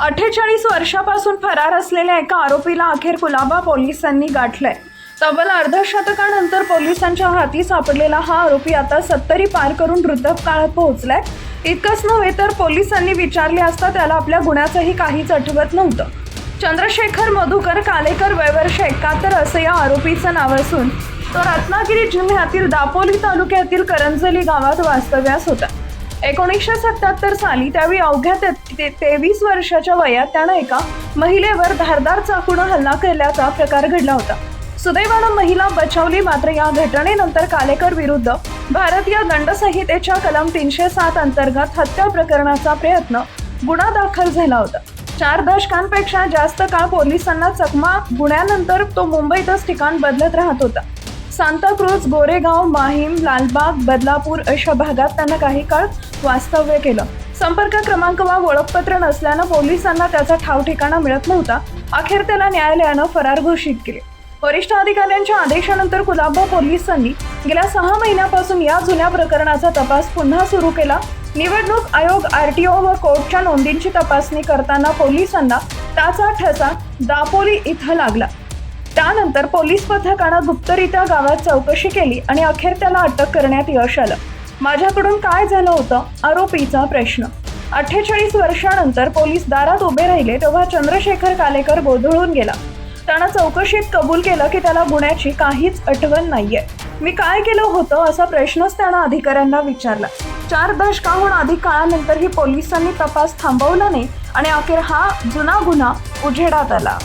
अठ्ठेचाळीस वर्षापासून फरार असलेल्या एका आरोपीला अखेर कुलाबा पोलिसांनी गाठलंय. तब्बल अर्धशतकानंतर पोलिसांच्या हाती सापडलेला हा आरोपी आता सत्तरी पार करून वृद्धकाळात पोहोचलाय. इतकंच नव्हे तर पोलिसांनी विचारले असता त्याला आपल्या गुन्ह्याचंही काहीच आठवत नव्हतं. चंद्रशेखर मधुकर कालेकर वयवर्ष एकाहत्तर असं या आरोपीचं नाव असून तो रत्नागिरी जिल्ह्यातील दापोली तालुक्यातील करंजली गावात वास्तव्यास होता. एकोणीसशे सत्याहत्तर साली त्यावेळी अवघ्या ते- तेवीस वर्षाच्या वयात त्यानं एका महिलेवर धारदार चाकूनं हल्ला केल्याचा प्रकार घडला होता. सुदैवानं महिला बचावली मात्र या घटनेनंतर कालेकर विरुद्ध भारतीय दंडसंहितेच्या कलम तीनशे सात अंतर्गत हत्या प्रकरणाचा प्रयत्न गुन्हा दाखल झाला होता. चार दशकांपेक्षा जास्त काळ पोलिसांना चकमा गुन्ह्यानंतर तो मुंबईतच ठिकाण बदलत राहत होता. सांताक्रूज गोरेगाव माहीम लालबाग बदलापूर अशा भागात त्यांना काही काळ वास्तव्य केलं. संपर्क क्रमांक वा ओळखपत्र नसल्यानं पोलिसांना त्याचा ठाव ठिकाणा मिळत नव्हता. अखेर त्याला न्यायालयानं फरार घोषित केले. वरिष्ठ अधिकाऱ्यांच्या आदेशानंतर कुलाबा पोलिसांनी गेल्या सहा महिन्यापासून या जुन्या प्रकरणाचा तपास पुन्हा सुरू केला. निवडणूक आयोग आरटीओ व कोर्टच्या नोंदींची तपासणी करताना पोलिसांना त्याचा ठसा दापोली इथं लागला. त्यानंतर पोलीस पथकानं गुप्तरित्या गावात चौकशी केली आणि अखेर त्याला अटक करण्यात यश आलं. माझ्याकडून काय झालं होतं? आरोपीचा प्रश्न. अठ्ठेचाळीस वर्षानंतर पोलीस दारात उभे राहिले तेव्हा चंद्रशेखर कालेकर गोंधळून गेला. त्यानं चौकशीत कबूल केलं की त्याला गुन्ह्याची काहीच आठवण नाहीये. मी काय केलं होतं असा प्रश्नच त्यानं अधिकाऱ्यांना विचारला. चार दशकाहून अधिक काळानंतरही पोलिसांनी तपास थांबवला नाही आणि अखेर हा जुना गुन्हा उजेडात आला.